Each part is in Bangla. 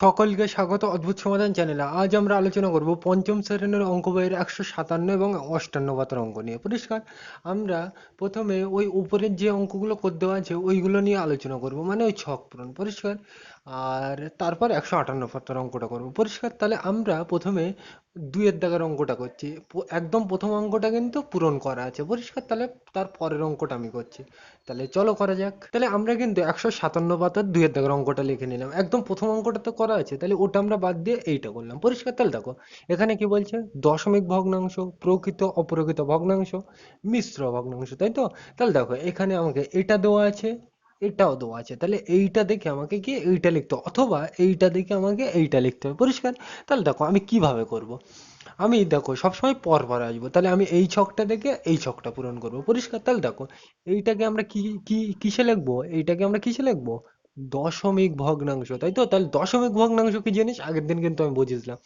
সকলকে স্বাগত, অদ্ভুত সমাধান চ্যানেলে। আজ আমরা আলোচনা করব পঞ্চম শ্রেণির অঙ্ক বইয়ের একশো সাতান্ন এবং অষ্টান্ন পাতার অঙ্ক নিয়ে। পরিষ্কার, আমরা প্রথমে ওই উপরের যে অঙ্কগুলো করে দেওয়া আছে, ওইগুলো নিয়ে আলোচনা করব মানে ওই ছক পূরণ। পরিষ্কার? আর তারপর একশো আটান্ন পাতার অঙ্কটা করব। পরিষ্কার, তাহলে আমরা প্রথমে দুইয়ের দাগের অঙ্কটা করছি। একদম প্রথম অঙ্কটা কিন্তু পূরণ করা আছে। পরিষ্কার, তাহলে তার পরের অঙ্কটা আমি করছি। তাহলে চলো করা যাক। তাহলে আমরা কিন্তু একশো সাতান্ন পাতার দুইয়ের দাগের অঙ্কটা লিখে নিলাম। একদম প্রথম অঙ্কটা তো করা আছে, তাহলে ওটা আমরা বাদ দিয়ে এইটা করলাম। পরিষ্কার, তাহলে দেখো, এখানে কি বলছে? দশমিক ভগ্নাংশ, প্রকৃত, অপ্রকৃত ভগ্নাংশ, মিশ্র ভগ্নাংশ, তাই তো? তাহলে দেখো, এখানে আমাকে এটা দেওয়া আছে এটাও দেওয়া আছে। তাহলে এইটা দেখে আমাকে কি এইটা লিখতে হবে, অথবা এইটা দেখে আমাকে এইটা লিখতে হবে। পরিষ্কার? তাহলে দেখো আমি কীভাবে করব? আমি দেখো সবসময় পর পর আসব। তাহলে আমি এই ছকটা দেখে এই ছকটা পূরণ করব। পরিষ্কার? তাহলে দেখো এইটাকে আমরা কি কি, কিসে লিখব? এইটাকে আমরা কিসে লিখব? দশমিক ভগ্নাংশ, তাই তো? তাহলে দশমিক ভগ্নাংশ কি জিনিস? আগের দিন কিন্তু আমি বুঝেছিলাম।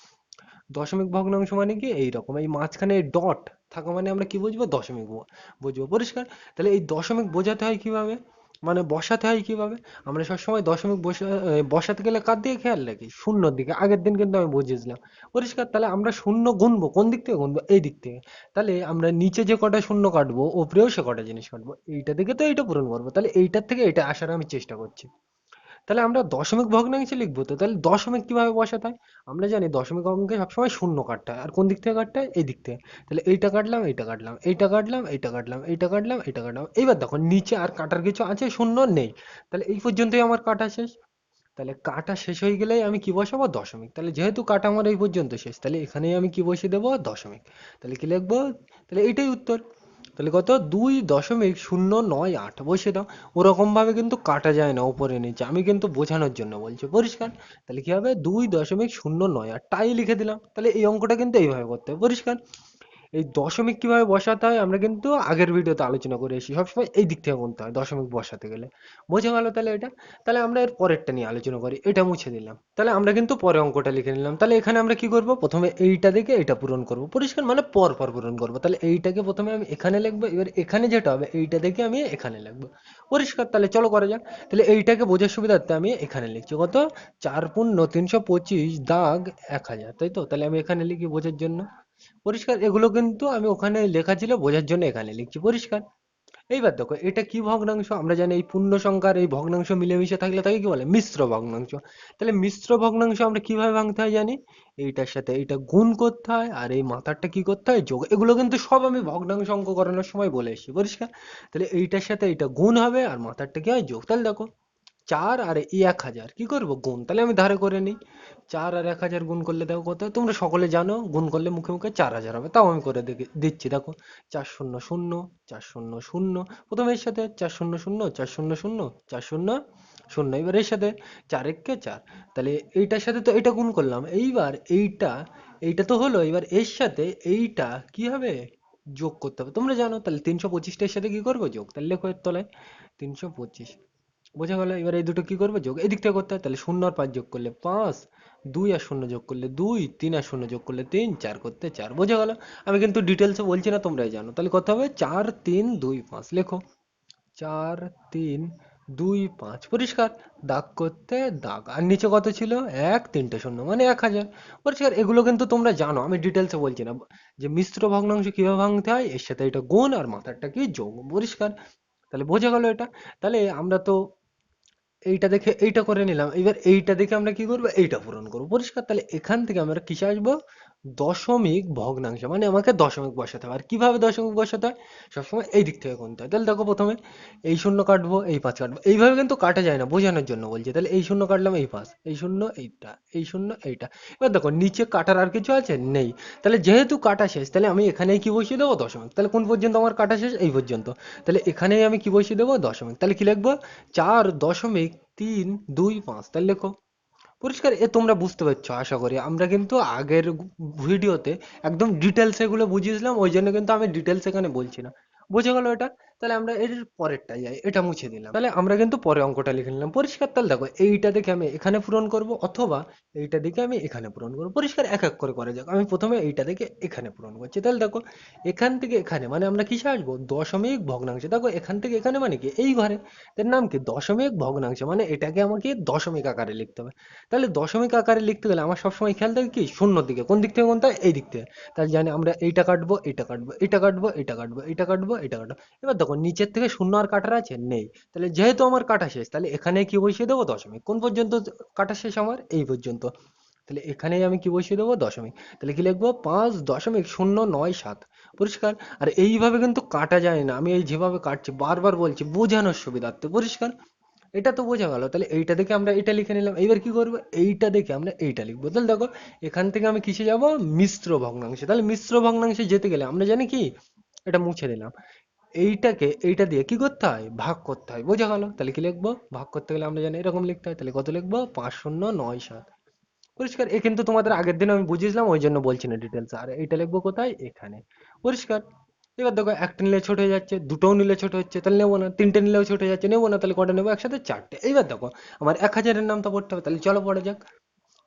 দশমিক ভগ্নাংশ মানে কি? এইরকম, এই মাঝখানে ডট থাকা মানে আমরা কি বুঝব? দশমিক বুঝব। পরিষ্কার? তাহলে এই দশমিক বোঝাতে হয় কীভাবে? মানে বসাতে হয় কীভাবে? আমরা সবসময় দশমিক বসা বসাতে গেলে কার দিকে খেয়াল রাখি? শূন্যর দিকে। আগের দিন কিন্তু আমি বুঝিয়েছিলাম। পরিষ্কার, তাহলে আমরা শূন্য গুনবো। কোন দিক থেকে গুনবো? এই দিক থেকে। তাহলে আমরা নিচে যে কটা শূন্য কাটবো, ওপরেও সে কটা জিনিস কাটবো। এইটা থেকে তো এইটা পূরণ করব। তাহলে এইটার থেকে এটা আসার আমি চেষ্টা করছি। তাহলে আমরা দশমিক ভগ্নাংশে লিখব তো, তাহলে দশমিক কীভাবে বসাতে হয়? আমরা জানি দশমিক অঙ্কে সবসময় শূন্য কাটতে হয়। আর কোন দিক থেকে কাটতে হয়? এই দিক থেকে। তাহলে এইটা কাটলাম এইটা কাটলাম এইটা কাটলাম এইটা কাটলাম এইটা কাটলাম এইটা কাটলাম। এইবার দেখো, নিচে আর কাটার কিছু আছে? শূন্য নেই। তাহলে এই পর্যন্তই আমার কাটা শেষ। তাহলে কাটা শেষ হয়ে গেলেই আমি কি বসাবো? দশমিক। তাহলে যেহেতু কাটা আমার এই পর্যন্ত শেষ, তাহলে এখানেই আমি কি বসিয়ে দেবো? দশমিক। তাহলে কি লিখব? তাহলে এইটাই উত্তর। তাহলে কত? দুই দশমিক শূন্য নয় আট বসে দাও। ওরকম ভাবে কিন্তু কাটা যায় না উপরে নিচে। আমি কিন্তু বোঝানোর জন্য বলছি, পরিষ্কার? তাহলে কি হবে? দুই দশমিক শূন্য নয় আট, তাই লিখে দিলাম। তাহলে এই অঙ্কটা কিন্তু এইভাবে করতে হবে, পরিষ্কার? এই দশমিক কীভাবে বসাতে হয় আমরা কিন্তু আগের ভিডিওতে আলোচনা করে এসেছি। সবসময় এই দিক থেকে গুনতে হয়, দশমিক বসাতে গেলে। বোঝা গেল তাহলে এটা? তাহলে আমরা এর পরেরটা নিয়ে আলোচনা করি, এটা মুছে দিলাম। তাহলে আমরা কিন্তু পরে অঙ্কটা লিখে নিলাম। তাহলে এখানে আমরা কি করব? প্রথমে এইটা দেখে এটা পূরণ করব। পরিষ্কার মানে পর পর পূরণ করব। তাহলে এইটাকে প্রথমে আমি এখানে লিখব, এবার এখানে যেটা হবে এইটা দেখে আমি এখানে লিখব। পরিষ্কার, তাহলে চলো করা যাক। তাহলে এইটাকে বোঝার সুবিধার্থে আমি এখানে লিখছি। কত? চার পূর্ণ তিনশো পঁচিশ দাগ এক হাজার, তাই তো? তাহলে আমি এখানে লিখি বোঝার জন্য। পরিষ্কার, এগুলো কিন্তু আমি ওখানে লেখা ছিল বোঝার জন্য এখানে লিখছি পরিষ্কার। এইবার দেখো, এটা কি ভগ্নাংশ? আমরা জানি এই পূর্ণ সংখ্যার এই ভগ্নাংশ মিলেমিশে থাকলে তাকে কি বলে? মিশ্র ভগ্নাংশ। তাহলে মিশ্র ভগ্নাংশ আমরা কীভাবে ভাঙতে হয় জানি? এইটার সাথে এইটা গুণ করতে হয়, আর এই মাথারটা কি করতে হয়? যোগ, এগুলো কিন্তু সব আমি ভগ্নাংশ অঙ্ক করানোর সময় বলে এসেছি, পরিষ্কার? তাহলে এইটার সাথে এইটা গুণ হবে, আর মাথারটা কি হয়? যোগ। তাহলে দেখো চার আর এক হাজার। কি করব? গুণ। তাহলে আমি ধারে করে নিই। চার আর এক হাজার গুণ করলে দেখো কত? তোমরা সকলে জানো, গুণ করলে মুখে মুখে চার হাজার হবে। তাও আমি করে দিচ্ছি। দেখো, চার শূন্য শূন্য, চার শূন্য শূন্য। প্রথমে এর সাথে চার শূন্য শূন্য, চার শূন্য শূন্য, চার শূন্য শূন্য। এবার এর সাথে চার একে চার। তাহলে এইটার সাথে তো এটা গুণ করলাম। এইবার এইটা এইটা তো হলো। এবার এর সাথে এইটা কি হবে? যোগ করতে হবে। তোমরা জানো, তাহলে তিনশো পঁচিশটার সাথে কি করব? যোগ। তাহলে লেখো এর তলায়। তিনশো পঁচিশ। বোঝা গেল, এবার এই দুটো কি করবে? যোগ এদিক থেকে করতে হয়, তাহলে শূন্য আর পাঁচ যোগ করলে পাঁচ, দুই আর শূন্য যোগ করলে দুই, তিন আর শূন্য যোগ করলে তিন, চার করতে চার, বোঝা গেল? আমি কিন্তু ডিটেলসে বলছি না, তোমরাই জানো। তাহলে কত হবে চার, তিন, দুই, পাঁচ, লেখো। চার, তিন, দুই, পাঁচ, পরিষ্কার। দাগ করতে দাগ। আর নিচে কত ছিল? এক, তিনটে শূন্য মানে এক হাজার। পরিষ্কার, এগুলো কিন্তু তোমরা জানো, আমি ডিটেলসে বলছি না। যে মিশ্র ভগ্নাংশ কীভাবে ভাঙতে হয়? এর সাথে এটা গুণ আর মাথারটা কি? যোগ। পরিষ্কার। তাহলে বোঝা গেল এটা। তাহলে আমরা তো এইটা দেখে এইটা করে নিলাম। এবার এইটা দেখে আমরা কি করব? এইটা পূরণ করব। পরিষ্কার, তাহলে এখান থেকে আমরা কিসে আসব? দশমিক ভগ্নাংশ মানে আমাকে দশমিক বসাতে হবে। আর কীভাবে দশমিক বসাতে হয়? সবসময় এই দিক থেকে গুনতে হয়। তাহলে দেখো প্রথমে এই শূন্য কাটবো, এই পাঁচ কাটবো। এইভাবে কিন্তু কাটা যায় না, বোঝানোর জন্য বলছি। তাহলে এই শূন্য কাটলাম, এই পাঁচ, এই শূন্য এইটা, এই শূন্য এইটা। এবার দেখো, নিচে কাটার আর কিছু আছে? নেই। তাহলে যেহেতু কাটা শেষ, তাহলে আমি এখানেই কি বসিয়ে দেবো? দশমিক। তাহলে কোন পর্যন্ত আমার কাটা শেষ? এই পর্যন্ত। তাহলে এখানেই আমি কি বসিয়ে দেবো? দশমিক। তাহলে কি লিখব? চার দশমিক তিন দুই পাঁচ। তাহলে লেখো পরিষ্কার, এ তোমরা বুঝতে পারছ, আশা করি। আমরা কিন্তু আগের ভিডিওতে একদম ডিটেলস এগুলো বুঝিয়েছিলাম, ওই জন্য কিন্তু আমি ডিটেলস এখানে বলছি না। বোঝা গেল এটা? তাহলে আমরা এর পরেরটা যাই এটা মুছে দিলাম। তাহলে আমরা কিন্তু পরে অঙ্কটা লিখে নিলাম। পরিষ্কার, তাহলে দেখো, এইটা দেখে আমি এখানে পূরণ করব অথবা এইটা দেখে আমি এখানে পূরণ করব। পরিষ্কার এক এক করে করা যাক। আমি প্রথমে এইটা দেখে এখানে পূরণ করছি। তাহলে দেখো, এখান থেকে এখানে মানে আমরা কিসে আসব? দশমিক ভগ্নাংশে। দেখো, এখান থেকে এখানে মানে কি? এই ঘরে। এর নাম কি? দশমিক ভগ্নাংশ। মানে এটাকে আমাকে দশমিক আকারে লিখতে হবে। তাহলে দশমিক আকারে লিখতে গেলে আমার সবসময় খেয়াল থাকে কি? শূন্যর দিকে। কোন দিক থেকে কোনটা? এই দিক থেকে। তাহলে জানি আমরা এইটা কাটবো এইটা কাটবো এটা কাটবো এটা কাটবো এটা কাটবো এটা কাটবো। এবার দেখো নিচের থেকে শূন্য আর কাটার আছে? নেই। তাহলে যেহেতু আমার কাটা শেষ, তাহলে এখানে কি বসিয়ে দেবো? দশমিক। কোন পর্যন্ত কাটা শেষ আমার? এই পর্যন্ত। তাহলে এখানেই আমি কি বসিয়ে দেবো? দশমিক। তাহলে কি লিখব? পাঁচ দশমিক শূন্য নয় সাত। পরিষ্কার? আর এইভাবে কিন্তু কাটা যায় না। আমি এই যেভাবে কাটছি, বারবার বলছি, বোঝানোর সুবিধার্থে। পরিষ্কার? এটা তো বোঝা গেল তাহলে এইটা দেখে আমরা এটা লিখে নিলাম। এইবার কি করব? এইটা দেখে আমরা এইটা লিখব। তাহলে দেখো, এখান থেকে আমি কিসে যাব? মিশ্র ভগ্নাংশে। তাহলে মিশ্র ভগ্নাংশে যেতে গেলে আমরা জানি কি? এটা মুছে দিলাম। এইটাকে, এইটা দিয়ে কি করতে হয়? ভাগ করতে হয়। বোঝা গেল? তাহলে কি লিখব? ভাগ করতে গেলে আমরা জানি এরকম লিখতে হয়। তাহলে কত লিখব? পাঁচ শূন্য নয় সাত। পরিষ্কার। এ কিন্তু তোমাদের আগের দিন আমি বুঝিয়েছিলাম, ওই জন্য বলছি না ডিটেলস আর এইটা লিখব কোথায়? এখানে। পরিষ্কার। এবার দেখো, একটা নিলে ছোট হয়ে যাচ্ছে, দুটোও নিলে ছোট হচ্ছে, তাহলে নেব না। তিনটে নিলেও ছোট হয়ে যাচ্ছে, নেব না, তাহলে কটা নেব? একসাথে চারটে। এইবার দেখো, আমার এক হাজারের নামটা পড়তে হবে, তাহলে চলো পড়া যাক।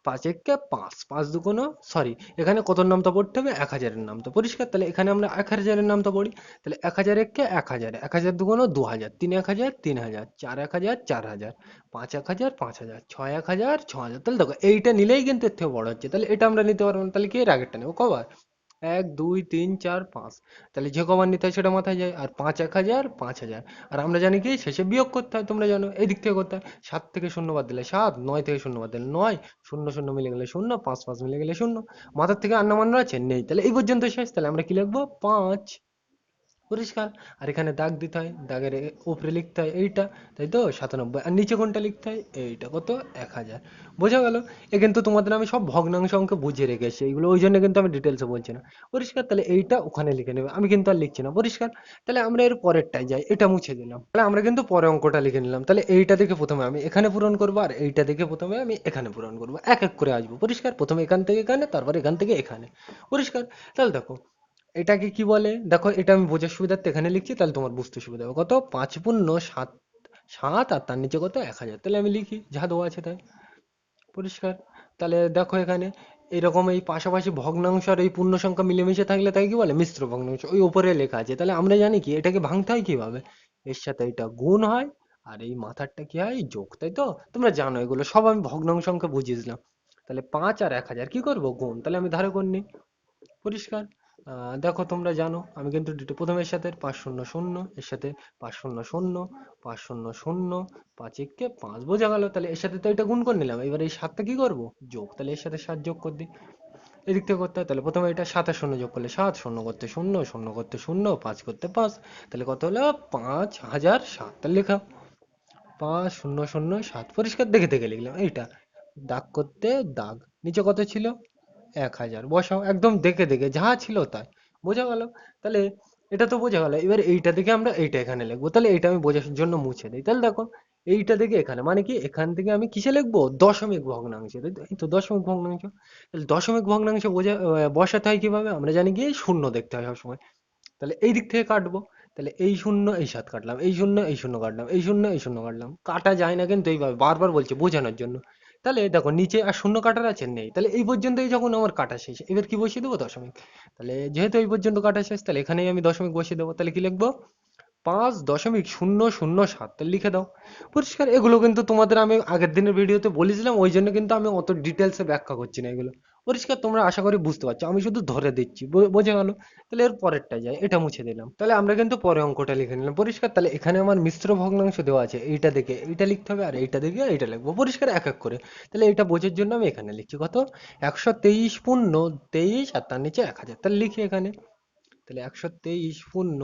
পাঁচ একে পাঁচ পাঁচ দুগুণ সরি এখানে কত নামটা পড়তে হবে? এক হাজারের নাম তো পরিষ্কার? তাহলে এখানে আমরা এক হাজারের নামটা পড়ি। তাহলে এক হাজার একে এক হাজার এক হাজার দুগুণ দু হাজার, তিন এক হাজার, তিন হাজার, চার এক হাজার, চার হাজার, পাঁচ এক হাজার, পাঁচ হাজার, ছয় এক হাজার, ছ হাজার। তাহলে দেখো, এইটা নিলেই কিন্তু এর থেকে বড় হচ্ছে। তাহলে এটা আমরা নিতে পারব না। তাহলে কি এর আগেরটা নেব? কবার? এক, দুই, তিন, চার, পাঁচ। তাহলে যে কমান নিতে হয় সেটা মাথায় যায়, আর পাঁচ এক হাজার, পাঁচ হাজার। আর আমরা জানি কি, শেষে বিয়োগ করতে হয়, তোমরা জানো, এই দিক থেকে করতে হয়। সাত থেকে শূন্য বাদ দিলে সাত, নয় থেকে শূন্য বাদ দিলে নয়, শূন্য শূন্য মিলে গেলে শূন্য, পাঁচ পাঁচ মিলে গেলে শূন্য। মাথার থেকে আন্না মান্না আছে নেই। তাহলে এই পর্যন্ত শেষ। তাহলে আমরা কি লিখব? পাঁচ। পরিষ্কার। আর এখানে দাগ দিতে হয়, দাগের উপরে লিখতে হয় এইটা, তাই তো? সাতানব্বই। আর নিচে কোনটা লিখতে হয়? এইটা। কত? এক হাজার। বোঝা গেল? এ কিন্তু তোমাদের আমি সব ভগ্নাংশ অঙ্ক বুঝিয়ে রেখেছি। এইগুলো, ওই জন্য কিন্তু আমি ডিটেলসে বলছি না। পরিষ্কার? তাহলে এইটা ওখানে লিখে নেবে। আমি কিন্তু আর লিখছি না। পরিষ্কার? তাহলে আমরা এর পরেরটায় যাই। এটা মুছে দিলাম। তাহলে আমরা কিন্তু পরে অঙ্কটা লিখে নিলাম। তাহলে এইটা দেখে প্রথমে আমি এখানে পূরণ করব, আর এইটা দেখে প্রথমে আমি এখানে পূরণ করব। এক এক করে আসব। পরিষ্কার? প্রথমে এখান থেকে এখানে, তারপর এখান থেকে এখানে। পরিষ্কার? তাহলে দেখো এটাকে কি বলে? দেখো, এটা আমি বোঝার সুবিধার্থে এখানে লিখছি, তাহলে তোমার বুঝতে সুবিধা হবে। কত? পাঁচ পূর্ণ সাত সাত আর তার নিচে কত? এক হাজার। তাহলে আমি লিখি, যা দেওয়া আছে তাই। পরিষ্কার। তাহলে দেখো এখানে, এরকম এই পাশাপাশি ভগ্নাংশ আর এই পূর্ণ সংখ্যা মিলেমিশে থাকলে তাই কি বলে? মিশ্র ভগ্নাংশ। ওই ওপরে লেখা আছে। তাহলে আমরা জানি কি, এটাকে ভাঙতে হয় কীভাবে? এর সাথে এটা গুণ হয়, আর এই মাথারটা কি হয়? যোগ, তাই তো? তোমরা জানো এগুলো, সব আমি ভগ্নাংশ অঙ্কে বুঝিয়েছিলাম তাহলে পাঁচ আর এক হাজার কি করব? গুণ। তাহলে আমি ধারে করে নিই। পরিষ্কার। দেখো তোমরা জানো, আমি কিন্তু প্রথমে এর সাথে পাঁচ শূন্য শূন্য, এর সাথে পাঁচ শূন্য শূন্য, পাঁচ শূন্য শূন্য, পাঁচ একে পাঁচ বোঝা গেল, তাহলে এর সাথে তো এটা গুণ করে নিলাম, এবার এই সাতটা কি করব? যোগ, তাহলে এর সাথে সাত যোগ করে দিই। এদিক থেকে করতে হয়, তাহলে প্রথমে এটা সাত আর শূন্য যোগ করলে সাত, শূন্য করতে শূন্য শূন্য করতে শূন্য, পাঁচ করতে পাঁচ, তাহলে কত হলো? পাঁচ হাজার সাত, তাহলে লেখা। পাঁচ শূন্য শূন্য সাত পরিষ্কার দেখে দেখে লিখলাম, এইটা। দাগ করতে দাগ, নিচে কত ছিল? এক হাজার। বসাও, একদম দেখে দেখে, যা ছিল তাই। বোঝা গেল? তাহলে এটা তো বোঝা গেল। এবার এইটা দেখে আমরা এইটা এখানে লিখব। তাহলে এইটা আমি বোঝার জন্য মুছে দিই। তাহলে দেখো, এইটা দেখে এখানে মানে কি, এখান থেকে আমি কিসে লিখব? দশমিক ভগ্নাংশে। এই তো দশমিক ভগ্নাংশ। তাহলে দশমিক ভগ্নাংশ বোঝা বসাতে হয় কীভাবে? আমরা জানি কি শূন্য দেখতে হয় সবসময়। তাহলে এই দিক থেকে কাটবো। তাহলে এই শূন্য, এই সাত কাটলাম। এই শূন্য এই শূন্য কাটলাম। এই শূন্য এই শূন্য কাটলাম। কাটা যায় না কিন্তু এইভাবে। বারবার বলছে, বোঝানোর জন্য। তাহলে দেখো নিচে আর শূন্য কাটার আছে নেই। তাহলে এই পর্যন্তই যখন আমার কাটা শেষ, এবার কি বসিয়ে দেবো দশমিক? তাহলে যেহেতু এই পর্যন্ত কাটা শেষ, তাহলে এখানেই আমি দশমিক বসিয়ে দেবো। তাহলে কি লিখব? পাঁচ দশমিক শূন্য শূন্য সাত, তাহলে লিখে দাও। পরিষ্কার, এগুলো কিন্তু তোমাদের আমি আগের দিনের ভিডিওতে বলেছিলাম, ওই জন্য কিন্তু আমি অত ডিটেলসে ব্যাখ্যা করছি না এগুলো। পরিষ্কার তোমরা আশা করি বুঝতে পারছ। আমি শুধু ধরে দিচ্ছি বোঝা গেল? তাহলে এর পরেরটা যাই, এটা মুছে দিলাম। তাহলে আমরা কিন্তু পরে অঙ্কটা লিখে নিলাম। পরিষ্কার, তাহলে এখানে আমার মিশ্র ভগ্নাংশ দেওয়া আছে, এইটা দেখে এইটা লিখতে হবে আর এইটা দেখে এইটা লিখব। পরিষ্কার এক এক করে। তাহলে এটা বোঝার জন্য আমি এখানে লিখছি কত? একশো তেইশ পূর্ণ তেইশ আর তার নিচে এক হাজার। তাহলে লিখি এখানে। তাহলে একশো তেইশ পূর্ণ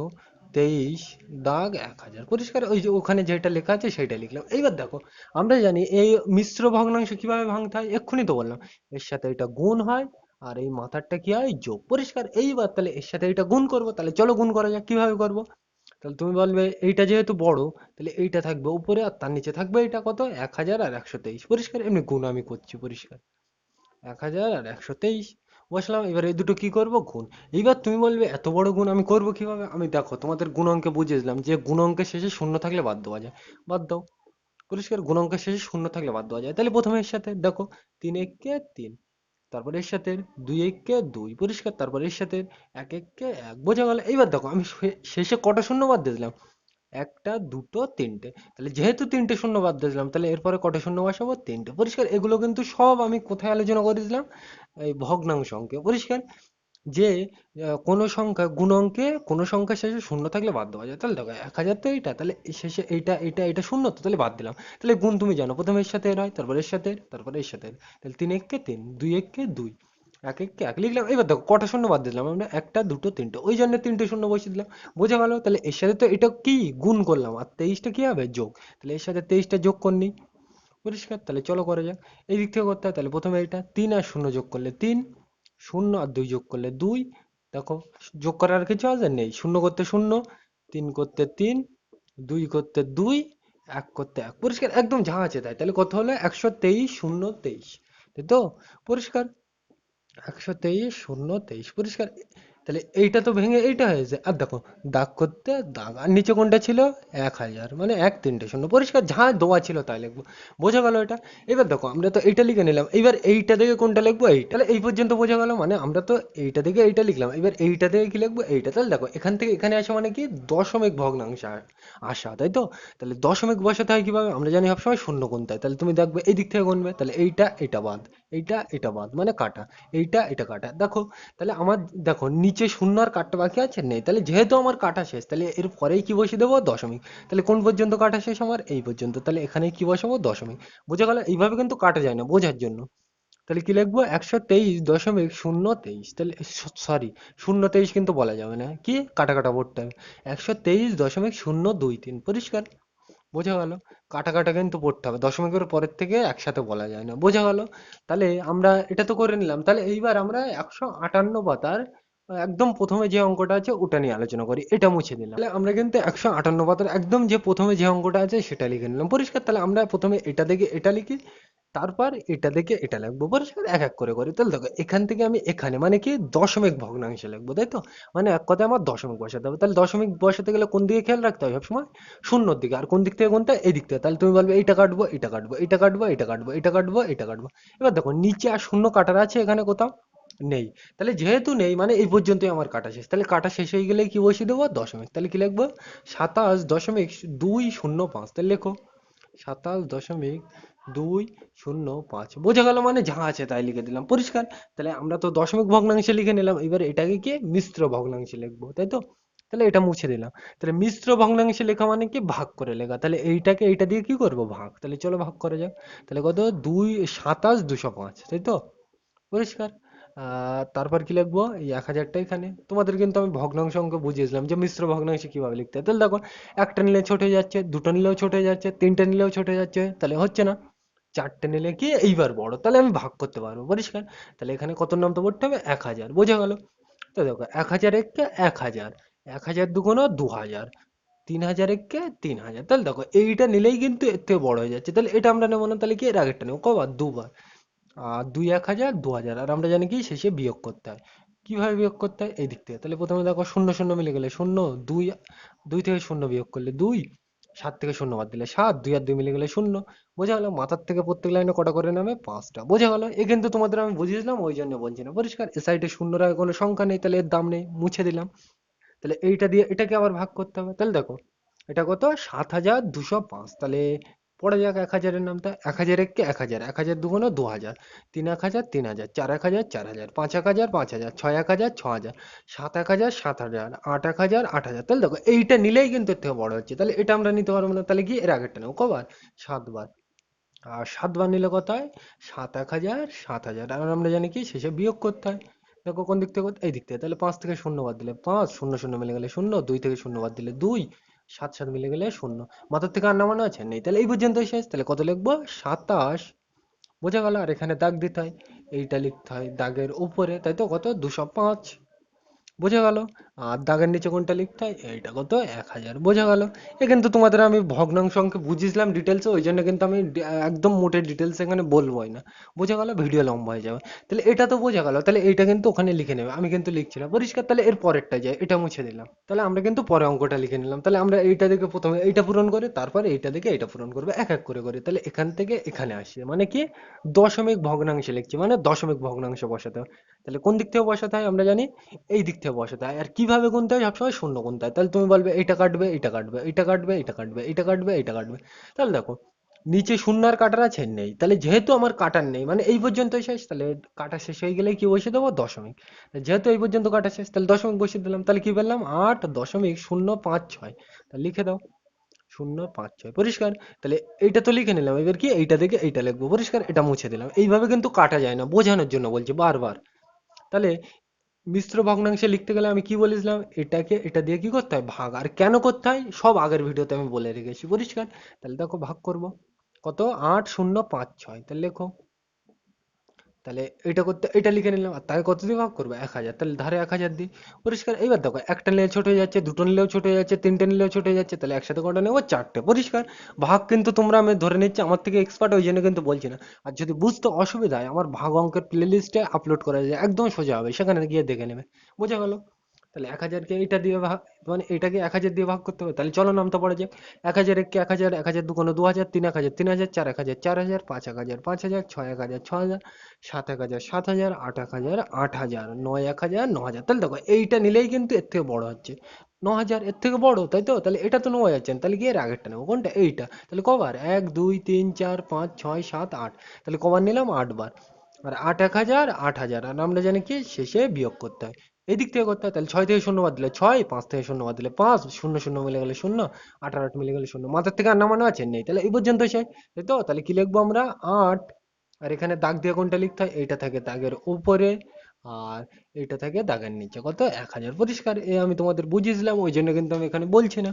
তেইশ দাগ এক হাজার। পরিষ্কার, ওই যে ওখানে যেটা লেখা আছে সেটা লিখলাম। এইবার দেখো, আমরা জানি এই মিশ্র ভগ্নাংশ কীভাবে ভাঙতে হয়? এক্ষুনি তো বললাম, এর সাথে এটা গুণ হয় আর এই মাথারটা কি হয়? যোগ। পরিষ্কার, এইবার তাহলে এর সাথে এটা গুণ করব, তাহলে চলো গুণ করা যাক, কীভাবে করব? তাহলে তুমি বলবে, এইটা যেহেতু বড়, তাহলে এইটা থাকবে উপরে আর তার নিচে থাকবে এটা কত? এক হাজার আর একশো তেইশ। পরিষ্কার, এমনি গুণ আমি করছি, পরিষ্কার। এক হাজার আর একশো তেইশ। বসলাম, এবার এই দুটো কি করব? গুণ। এইবার তুমি বলবে, এত বড় গুণ আমি করব কীভাবে? আমি দেখো, তোমাদের গুণ অঙ্কে বুঝিয়েছিলাম যে গুণ অঙ্কের শেষে শূন্য থাকলে বাদ দেওয়া যায়। বাদ দাও। পরিষ্কার গুণ অঙ্কের শেষে শূন্য থাকলে বাদ দেওয়া যায়। তাহলে প্রথমে এর সাথে, দেখো, তিন একে তিন, তারপরে এর সাথে দুই একে দুই, পরিষ্কার, তারপরে এর সাথে এক একে এক, বোঝা গেল। এইবার দেখো, আমি শেষে কটা শূন্য বাদ দিয়েছিলাম একটা, দুটো, তিনটে। তাহলে যেহেতু তিনটে শূন্য বাদ দিয়েছিলাম তাহলে এরপরে কটা শূন্য বসাবো? তিনটে। পরিষ্কার, এগুলো কিন্তু সব আমি কোথায় আলোচনা করেছিলাম এই ভগ্নাংশ অঙ্কে। পরিষ্কার? যে কোনো সংখ্যা গুণ অঙ্কে, কোনো সংখ্যা শেষে শূন্য থাকলে বাদ দেওয়া যায়। তাহলে দেখো, এক হাজার তো এইটা, তাহলে শেষে এইটা এইটা এটা শূন্য তো, তাহলে বাদ দিলাম। তাহলে গুণ তুমি জানো, প্রথমে এর সাথে এর হয়, তারপরে এর সাথে তারপরে এর সাথে। তাহলে তিন এককে তিন, দুই এককে দুই। এক এককে এক লিখলাম। এবার দেখো কটা শূন্য বাদ দিলাম। আমরা একটা, দুটো, তিনটে। ওই জন্য তিনটে শূন্য বসিয়ে দিলাম। বোঝা গেল? তাহলে এর সাথে তো এটা কি? গুণ করলাম। আর তেইশটা কি হবে? যোগ। তাহলে এর সাথে তেইশটা যোগ করনি। পরিষ্কার? তাহলে চলো করা যাক। এই দিক থেকে করতে হয়। তাহলে প্রথমে এটা তিন আর শূন্য যোগ করলে তিন, শূন্য আর দুই যোগ করলে দুই। দেখো, যোগ করার কিছু আছে? নেই। শূন্য করতে শূন্য, তিন করতে তিন, দুই করতে দুই, এক করতে এক। পরিষ্কার? একদম যা আছে তাই। তাহলে কত হলো? একশো তেইশ, শূন্য তেইশ। তাই তো? পরিষ্কার? একশো তেইশ, শূন্য তেইশ, পরিষ্কার। তাহলে এইটা তো ভেঙে এইটা হয়েছে আর দেখো, দাগ করতে দাগ আর নিচে কোনটা ছিল? এক হাজার মানে এক তিনটে শূন্য। পরিষ্কার, যা দেওয়া ছিল তাই লিখব। বোঝা গেল এটা? এবার দেখো, আমরা তো এইটা লিখে নিলাম। এবার এইটা থেকে কোনটা লিখব? এইটা। তাহলে এই পর্যন্ত বোঝা গেল মানে আমরা তো এইটা থেকে এইটা লিখলাম। এবার এইটা থেকে কি লিখব? এইটা। তাহলে দেখো, এখান থেকে এখানে আসা মানে কি? দশমিক ভগ্নাংশ আসা, তাই তো? তাহলে দশমিক বসাতে হয় কীভাবে? আমরা জানি সবসময় শূন্য গুনতে হয় তাহলে তুমি দেখবে এই দিক থেকে গুনবে। তাহলে এইটা এটা বাদ। এইটা, এটা বাদ মানে কাটা, এইটা, এটা কাটা। দেখো, তাহলে আমার, দেখো, নিচে শূন্য আর কাটটা বাকি আছে? নেই। তাহলে যেহেতু আমার কাটা শেষ, তাহলে এর পরেই কি বসিয়ে দেবো? দশমিক। তাহলে কোন পর্যন্ত কাটা শেষ আমার? এই পর্যন্ত। তাহলে এখানে কি বসাবো? দশমিক। বোঝা গেল, এইভাবে কিন্তু কাটা যায় না, বোঝার জন্য। তাহলে কি লিখব? একশো তেইশ দশমিক শূন্য তেইশ। তাহলে সরি শূন্য তেইশ কিন্তু বলা যাবে না। কি? কাটা কাটা পড়তে হবে। একশো তেইশ দশমিক শূন্য দুই তিন, পরিষ্কার? বোঝা গেল। কাটা কাটা কিন্তু পড়তে হবে। দশমিকের পরের থেকে একসাথে বলা যায় না। বোঝা গেল? তাহলে আমরা এটা তো করে নিলাম। তাহলে এইবার আমরা একশো আটান্ন পাতার একদম প্রথমে যে অঙ্কটা আছে, ওটা নিয়ে আলোচনা করি। এটা মুছে দিলাম। তাহলে আমরা কিন্তু একশো আটান্ন পাতার একদম যে প্রথমে যে অঙ্কটা আছে, সেটা লিখে নিলাম। পরিষ্কার? তাহলে আমরা প্রথমে এটা দেখে এটা লিখি। তারপর এটা দেখে এটা লিখব পরিষ্কার এক এক করে করি। তাহলে দেখো, এখান থেকে আমি এখানে মানে কি দশমিক ভগ্নাংশে লিখব, তাই তো? মানে এক কথায় আমার দশমিক বসাতে হবে। তাহলে দশমিক বসাতে গেলে কোন দিকে খেয়াল রাখতে হবে সবসময়? শূন্যর দিকে। আর কোন দিক থেকে কোনটা? এই দিক থেকে। তাহলে তুমি বলবে, এইটা কাটবো এটা কাটবো এটা কাটবো এটা কাটবো এটা কাটবো এটা কাটবো। এবার দেখো, নিচে আর শূন্য কাটার আছে এখানে কোথাও? নেই। তাহলে যেহেতু নেই মানে এই পর্যন্তই আমার কাটা শেষ। তাহলে কাটা শেষ হয়ে গেলে কি বসিয়ে দেবো? দশমিক। তাহলে কি লিখব? সাতাশ দশমিক দুই শূন্য পাঁচ। তাহলে লেখো, সাতাশ দশমিক দুই শূন্য পাঁচ। বোঝা গেল মানে যা আছে তাই লিখে দিলাম। পরিষ্কার? তাহলে আমরা তো দশমিক ভগ্নাংশে লিখে নিলাম। এবার এটাকে কি? মিশ্র ভগ্নাংশে লিখব, তাই তো? তাহলে এটা মুছে দিলাম। তাহলে মিশ্র ভগ্নাংশে লেখা মানে কি? ভাগ করে লেখা। তাহলে এইটাকে এইটা দিয়ে কি করব? ভাগ। তাহলে চলো ভাগ করা যাক। তাহলে কত? দুই সাতাশ দুশো পাঁচ, তাই তো? পরিষ্কার? তারপর কি লিখব? এই এক হাজারটা এখানে। তোমাদের কিন্তু আমি ভগ্নাংশ অঙ্ক বুঝিয়েছিলাম যে মিশ্র ভগ্নাংশে কীভাবে লিখতে তাহলে দেখো, একটা নিলে ছোট হয়ে যাচ্ছে, দুটো নিলেও ছোট হয়ে যাচ্ছে, তিনটে নিলেও ছোট হয়ে যাচ্ছে, তাহলে হচ্ছে না। চারটে নিলে কি এইবার বড়। তাহলে আমি ভাগ করতে পারব পরিষ্কার তাহলে এখানে কত নাম তো পড়তে হবে? এক হাজার। বোঝা গেল? তো দেখো, এক হাজার এককে এক হাজার। এক হাজার দুগুণো দু হাজার। তিন হাজার এককে তিন হাজার। তাহলে দেখো, এইটা নিলেই কিন্তু এর থেকে বড় হয়ে যাচ্ছে। তাহলে এটা আমরা নেব না, তাহলে কি এর আগেরটা নেব? কবার? দুবার। আর দুই এক হাজার, দু হাজার। আর আমরা জানি কি, শেষে বিয়োগ করতে হয়। কীভাবে বিয়োগ করতে হয়? এই দিক থেকে। তাহলে প্রথমে দেখো, শূন্য শূন্য মিলে গেলে শূন্য, দুই দুই থেকে শূন্য বিয়োগ করলে দুই সাত থেকে শূন্য বাদ দিলে সাত, দুই আর দুই মিলে গেলে শূন্য। বোঝা গেল মাথার থেকে প্রত্যেক লাইনে কটা করে নামে? পাঁচটা। বোঝা গেলো, এ কিন্তু তোমাদের আমি বুঝিয়েছিলাম, ওই জন্য বলছি না। পরিষ্কার, এ সাইডে শূন্যর আগে কোনো সংখ্যা নেই, তাহলে এর দাম নেই, মুছে দিলাম। তাহলে এইটা দিয়ে, এটাকে আবার ভাগ করতে হবে। তাহলে দেখো, এটা কত? সাত হাজার দুশো পাঁচ। তাহলে পড়া যাক এক হাজারের নামটা, এক হাজার এককে এক হাজার এক হাজার দুগুণ দু হাজার, তিন এক হাজার, তিন হাজার, চার এক হাজার, চার হাজার, পাঁচ এক হাজার, পাঁচ হাজার, ছয় এক হাজার, ছ হাজার, সাত এক হাজার, সাত হাজার, আট এক হাজার, আট হাজার। তাহলে দেখো, এইটা নিলেই কিন্তু এর থেকে বড় হচ্ছে। তাহলে এটা আমরা নিতে পারব না, তাহলে কি এর আগেরটা নেব। কবার? সাতবার। আর সাতবার নিলে কত হয়? সাত এক হাজার, সাত হাজার। আর আমরা জানি কি? শেষে বিয়োগ করতে হয়। দেখো কোন দিক থেকে এই দিক থেকে। তাহলে পাঁচ থেকে শূন্য বাদ দিলে পাঁচ, শূন্য শূন্য মিলে গেলে শূন্য, দুই থেকে শূন্য বাদ দিলে দুই সাত সাত মিলে গেলে শূন্য। মাথার থেকে আর মনে আছে? নেই। তাহলে এই পর্যন্ত শেষ। তাহলে কত লিখব? সাতাশ। বোঝা গেল। আর এখানে দাগ দিতে হয়। এইটা লিখতে হয় দাগের উপরে। তাই তো কত? দুশো পাঁচ। বোঝা গেল। আর দাগের নিচে কোনটা লিখতে হয়? এইটা কত? এক হাজার। বোঝা গেল। এ কিন্তু তোমাদের আমি ভগ্নাংশ অঙ্কে বুঝিয়েছিলাম ডিটেলসে ওই জন্য কিন্তু আমি একদম মোটে ডিটেলস এখানে বলবোই না। বোঝা গেল? ভিডিও লম্বা হয়ে যাবে। তাহলে এটা তো বোঝা গেল। তাহলে এইটা কিন্তু ওখানে লিখে নেবে। আমি কিন্তু লিখছি না। পরিষ্কার? তাহলে এর পরেরটা যায়। এটা মুছে দিলাম। তাহলে আমরা কিন্তু পরে অঙ্কটা লিখে নিলাম। তাহলে আমরা এইটা দেখে প্রথমে এইটা পূরণ করে, তারপরে এইটা দেখে এটা পূরণ করবে। এক এক করে করে। তাহলে এখান থেকে এখানে আসি। মানে কি? দশমিক ভগ্নাংশে লিখছি। মানে দশমিক ভগ্নাংশ বসাতে হয়। তাহলে কোন দিক থেকে বসাতে হয় আমরা জানি? এই দিক থেকে বসাতে হয় আর কীভাবে গুনতে হয়? সবসময় শূন্য গুনতে হয়। তাহলে তুমি বলবে, এইটা কাটবে এইটা কাটবে এইটা কাটবে এইটা কাটবে এইটা কাটবে এইটা কাটবে। তাহলে দেখো, নিচে শূন্য আর কাটার আছে নেই। তাহলে যেহেতু আমার কাটার নেই মানে এই পর্যন্তই শেষ, তাহলে কাটা শেষ হয়ে গেলে কি বসিয়ে দেবো? দশমিক। যেহেতু এই পর্যন্ত কাটা শেষ, তাহলে দশমিক বসিয়ে দিলাম, তাহলে কি পেলাম? আট দশমিক শূন্য পাঁচ ছয়। তাহলে লিখে দাও, শূন্য পাঁচ ছয়। পরিষ্কার? তাহলে এইটা তো লিখে নিলাম, এবার কি? এইটা থেকে এইটা লিখব। পরিষ্কার? এটা মুছে দিলাম। এইভাবে কিন্তু কাটা যায় না, বোঝানোর জন্য বলছি বারবার। তাহলে মিশ্র ভগ্নাংশে লিখতে গেলে আমি কি বলেছিলাম? এটাকে, এটা দিয়ে কি করতে হয়? ভাগ। আর কেন করতে হয়? সব আগের ভিডিওতে আমি বলে রেখেছি। পরিষ্কার? তাহলে দেখো ভাগ করব। কত? আট, শূন্য, পাঁচ, ছয়। তাহলে লেখো। তাহলে এটা করতে এটা লিখে নিলাম, আর তাকে কত দিয়ে ভাগ করব? এক হাজার। তাহলে ধারে এক হাজার দিই। পরিষ্কার, এইবার দেখো, একটা নিলে ছোট হয়ে যাচ্ছে, দুটো নিলেও ছোট হয়ে যাচ্ছে, তিনটে নিলেও ছোট হয়ে যাচ্ছে, তাহলে একসাথে কটা নেব? চারটে। পরিষ্কার। ভাগ কিন্তু তোমরা আমি ধরে নিচ্ছি, আমার থেকে এক্সপার্ট ওই জন্য কিন্তু বলছি না। আর যদি বুঝতে অসুবিধা হয়, আমার ভাগ অঙ্কের প্লে লিস্টে আপলোড করা যায়, একদম সোজা হবে, সেখানে গিয়ে দেখে নেবে। বোঝা গেল? তাহলে এক হাজারকে এইটা দিয়ে ভাগ মানে এটাকে এক হাজার দিয়ে ভাগ করতে হবে। তাহলে চলো নামটা পড়া যাক এক হাজার এককে এক হাজার এক হাজার দুগুণে দু হাজার, তিন এক হাজার, তিন হাজার, চার এক হাজার, চার হাজার, পাঁচ এক হাজার, পাঁচ হাজার, ছয় এক হাজার ছ হাজার, সাত এক হাজার, সাত হাজার, আট এক হাজার, আট হাজার, নয় এক হাজার, ন হাজার। তাহলে দেখো, এইটা নিলেই কিন্তু এর থেকে বড় হচ্ছে। ন হাজার এর থেকে বড়, তাই তো? তাহলে এটা তো নেওয়া যাচ্ছে না। তাহলে গিয়ে আগেরটা নেব। কোনটা? এইটা। তাহলে কবার? এক, দুই, তিন, চার, পাঁচ, ছয়, সাত, আট। তাহলে কবার নিলাম আটবার। আর আট এক হাজার, আট হাজার। আর আমরা জানি কি? শেষে বিয়োগ করতে হয়। এদিক থেকে করতে হয় তাহলে ছয় থেকে শূন্য বাদ দিলে ছয়, পাঁচ থেকে শূন্য বাদ দিলে পাঁচ, শূন্য শূন্য মিলে গেলে শূন্য, আঠারো আট মিলে গেলে শূন্য। মাথার থেকে আর নামানো আছে? নেই। তাহলে এই পর্যন্ত সে তাই তো? তাহলে কি লিখব আমরা? আট। আর এখানে দাগ দিয়ে কোনটা লিখতে হয়? এটা থাকে দাগের উপরে আর এটা থাকে দাগের নিচে। কত? এক হাজার পরিষ্কার। এ আমি তোমাদের বুঝিয়েছিলাম ওই জন্য কিন্তু আমি এখানে বলছি না।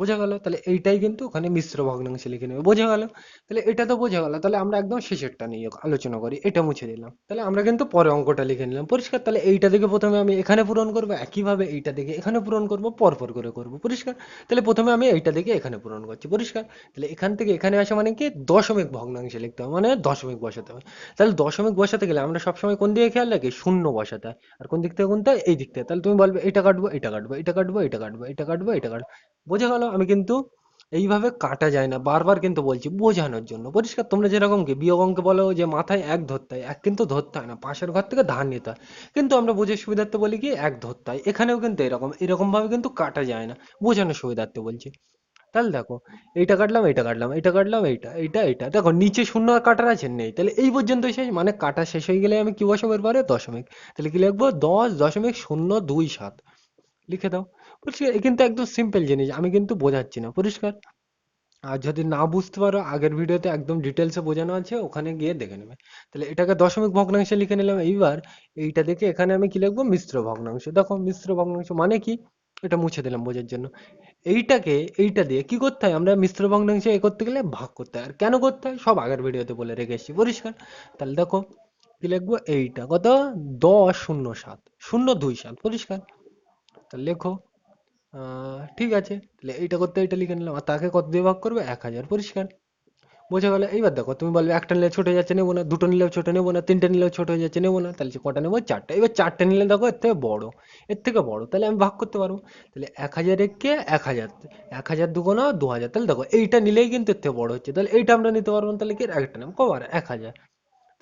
বোঝা গেল? তাহলে এইটাই কিন্তু ওখানে মিশ্র ভগ্নাংশে লিখে নেবে, বোঝা গেল? তাহলে এটা তো বোঝা গেল। তাহলে আমরা একদম শেষেরটা নিয়ে আলোচনা করি, এটা মুছে দিলাম। তাহলে আমরা কিন্তু পরে অঙ্কটা লিখে নিলাম। পরিষ্কার, তাহলে এইটা দেখে প্রথমে আমি এখানে পূরণ করব, একইভাবে এইটা দেখে এখানে পূরণ করব, পরপর করে করব। পরিষ্কার? তাহলে প্রথমে আমি এইটা দেখে এখানে পূরণ করছি। পরিষ্কার? তাহলে এখান থেকে এখানে আসা মানে কি? দশমিক ভগ্নাংশে লিখতে হবে মানে দশমিক বসাতে হবে। তাহলে দশমিক বসাতে গেলে আমরা সবসময় কোন দিকে খেয়াল রাখি? শূন্য বসাতে হয়। আর কোন দিক থেকে কোনটা এই দিক থেকে। তাহলে তুমি বলবে, এটা কাটবো এটা কাটবো এটা কাটবো এটা কাটবো এটা কাটবো এটা কাটবো। বোঝা গেল? আমি কিন্তু এইভাবে কাটা যায় না। বারবার কিন্তু বলছি, বোঝানোর জন্য। পরিষ্কার, তোমরা যেরকম কি বিয়োগ অঙ্কে বলো যে মাথায় এক ধরতে হয়, এক কিন্তু ধরতে হয় না, পাশের ঘর থেকে ধার নিতে হয়। কিন্তু আমরা বোঝার সুবিধার্থে বলি কি, এক ধরতে হয়। এখানেও কিন্তু এরকম এরকম ভাবে কিন্তু কাটা যায় না। বোঝানোর সুবিধার্থে বলছি। তাহলে দেখো, এইটা কাটলাম এইটা কাটলাম এইটা কাটলাম, এইটা এইটা এইটা। দেখো, নিচে শূন্য আর কাটার আছে, নেই। তাহলে এই পর্যন্ত শেষ? মানে কাটা শেষ হয়ে গেলে আমি কি বসাবো এরপরে? দশমিক। তাহলে কি লিখব? দশ দশমিক শূন্য দুই সাত। লিখে দাও। পরিষ্কার এ কিন্তু একদম সিম্পল জিনিস, আমি কিন্তু বোঝাচ্ছি না, পরিষ্কার? আর যদি না বুঝতে পারো, আগের ভিডিওতে একদম ডিটেলসে বোঝানো আছে, ওখানে গিয়ে দেখে নেবে। তাহলে এটাকে দশমিক ভগ্নাংশে লিখে নিলাম, এইবার এইটা দেখে এখানে আমি কি লিখব? মিশ্র ভগ্নাংশ। দেখো, মিশ্র ভগ্নাংশ মানে কি? এটা মুছে দিলাম বোঝার জন্য। এইটাকে, এইটা দিয়ে কি করতে হয়? আমরা মিশ্র ভগ্নাংশে এ করতে গেলে ভাগ করতে হয়। আর কেন করতে হয়? সব আগের ভিডিওতে বলে রেখে এসেছি, পরিষ্কার? তাহলে দেখো, কি লিখব? এইটা কত? দশ শূন্য সাত, শূন্য দুই সাত, পরিষ্কার? তাহলে লেখো ঠিক আছে। তাহলে এইটা করতে, এইটা লিখে নিলাম। আর তাকে কত দিয়ে ভাগ করবে? এক হাজার, পরিষ্কার। বোঝা গেল? এইবার দেখো, তুমি বলবে একটা নিলে ছোট হয়ে যাচ্ছে, নেব না। দুটো নিলেও ছোট, নেব না। তিনটে নিলেও ছোট হয়ে যাচ্ছে, নেব না। তাহলে কটা নেব? চারটে। এবার চারটে নিলে দেখো, এর থেকে বড়। এর থেকে বড়। তাহলে আমি ভাগ করতে পারব। তাহলে এক হাজার একে এক হাজার। এক হাজার দুগুণা দু হাজার তাহলে দেখো, এইটা নিলেই কিন্তু এর থেকে বড় হচ্ছে। তাহলে এইটা আমরা নিতে পারব না। তাহলে কি? একটা নেব কবার এক হাজার।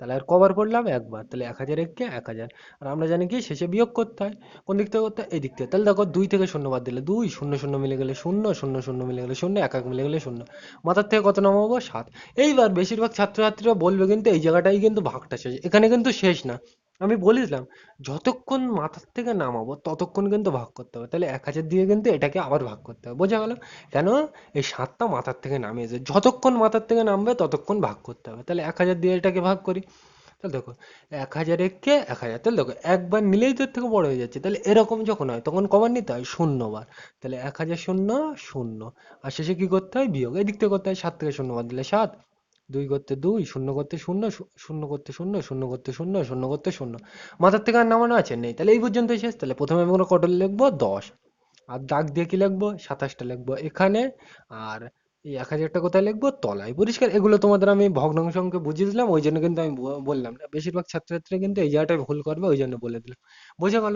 তাহলে আর কবার করলাম একবার। তাহলে এক হাজার একে এক হাজার। আর আমরা জানি কি? শেষে বিয়োগ করতে হয়। কোন দিক থেকে করতে হয়? এই দিক থেকে। তাহলে দেখো দুই থেকে শূন্য বাদ দিলে দুই, শূন্য শূন্য মিলে গেলে শূন্য শূন্য শূন্য মিলে গেলে শূন্য, এক এক মিলে গেলে শূন্য। মাথার থেকে কত নামাবো? সাত। এইবার বেশিরভাগ ছাত্রছাত্রীরা বলবে কিন্তু এই জায়গাটাই কিন্তু ভাগটা শেষ। এখানে কিন্তু শেষ না। আমি বলেছিলাম, যতক্ষণ মাথার থেকে নামাবো, ততক্ষণ কিন্তু ভাগ করতে হবে। তাহলে এক হাজার দিয়ে কিন্তু এটাকে আবার ভাগ করতে হবে। বোঝা গেল? কেন? এই সাতটা মাথার থেকে নামিয়েছে যতক্ষণ মাথার থেকে নামবে, ততক্ষণ ভাগ করতে হবে। তাহলে এক হাজার দিয়ে এটাকে ভাগ করি। তাহলে দেখো, এক হাজার একে এক হাজার। তাহলে দেখো, একবার নিলেই তো থেকে বড় হয়ে যাচ্ছে। তাহলে এরকম যখন হয়, তখন কবার নিতে হয়? শূন্য বার তাহলে এক হাজার শূন্য শূন্য। আর শেষে কি করতে হয়? বিয়োগ। এদিক থেকে করতে হয় সাত থেকে শূন্য বাদ দিলে সাত। দুই করতে দুই, শূন্য করতে শূন্য শূন্য করতে শূন্য শূন্য করতে শূন্য শূন্য করতে শূন্য। মাথার থেকে আর নামানো আছে? নেই। তাহলে এই পর্যন্ত শেষ। তাহলে প্রথমে আমরা কত লিখব? দশ। আর দাগ দিয়ে কি লিখব? সাতাশটা লিখব এখানে। আর এই এক হাজারটা কোথায় লিখব? তলায়। পরিষ্কার। এগুলো তোমাদের আমি ভগ্নাংশ অঙ্কে বুঝিয়ে দিলাম। ওই জন্য কিন্তু আমি বললাম না। বেশিরভাগ ছাত্রছাত্রী কিন্তু এই জায়গাটায় ভুল করবে, ওই জন্য বলে দিলাম। বোঝা গেল?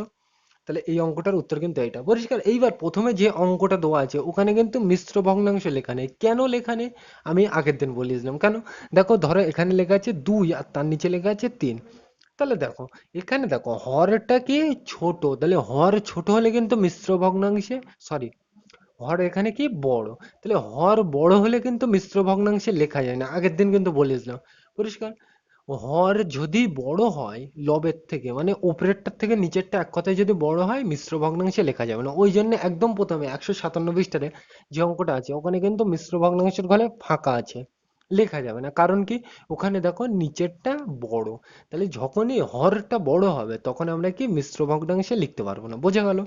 তাহলে এই অঙ্কটার উত্তর কিন্তু এইটা। পরিষ্কার, এইবার প্রথমে যে অঙ্কটা দেওয়া আছে, ওখানে কিন্তু মিশ্র ভগ্নাংশ লেখা নেই। কেন লেখা নেই? আমি আগের দিন বলিয়েছিলাম কেন? দেখো, ধরো এখানে লেখা আছে দুই আর তার নিচে লেখা আছে তিন। তাহলে দেখো, এখানে দেখো, হরটা কি? ছোট। তাহলে হর ছোট হলে কিন্তু মিশ্র ভগ্নাংশে সরি হর এখানে কি? বড়। তাহলে হর বড় হলে কিন্তু মিশ্র ভগ্নাংশে লেখা যায় না। আগের দিন কিন্তু বলেছিলাম। পরিষ্কার? হর যদি বড় হয় লবের থেকে মানে উপরেরটার থেকে নিচেরটা এক কথায় যদি বড় হয়, মিশ্র ভগ্নাংশে লেখা যাবে না। ওই জন্য একদম প্রথমে একশো সাতান্ন পৃষ্ঠারে যে অঙ্কটা আছে, ওখানে কিন্তু মিশ্র ভগ্নাংশের ঘরে ফাঁকা আছে, লেখা যাবে না। কারণ কি? ওখানে দেখো নিচেরটা বড়। তাহলে যখনই হরটা বড় হবে, তখন আমরা কি মিশ্র ভগ্নাংশে লিখতে পারব না। বোঝা গেল?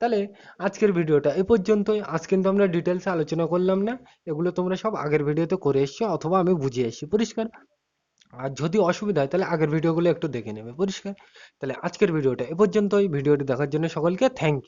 তাহলে আজকের ভিডিওটা এ পর্যন্তই। আজ কিন্তু আমরা ডিটেলসে আলোচনা করলাম না। এগুলো তোমরা সব আগের ভিডিওতে করে এসছো, অথবা আমি বুঝিয়ে এসেছি পরিষ্কার? আর যদি অসুবিধা হয় তাহলে আগের ভিডিওগুলো একটু দেখে নেবে, পরিষ্কার? তাহলে আজকের ভিডিওটা এ পর্যন্তই। ভিডিওটি দেখার জন্য সকলকে থ্যাংক ইউ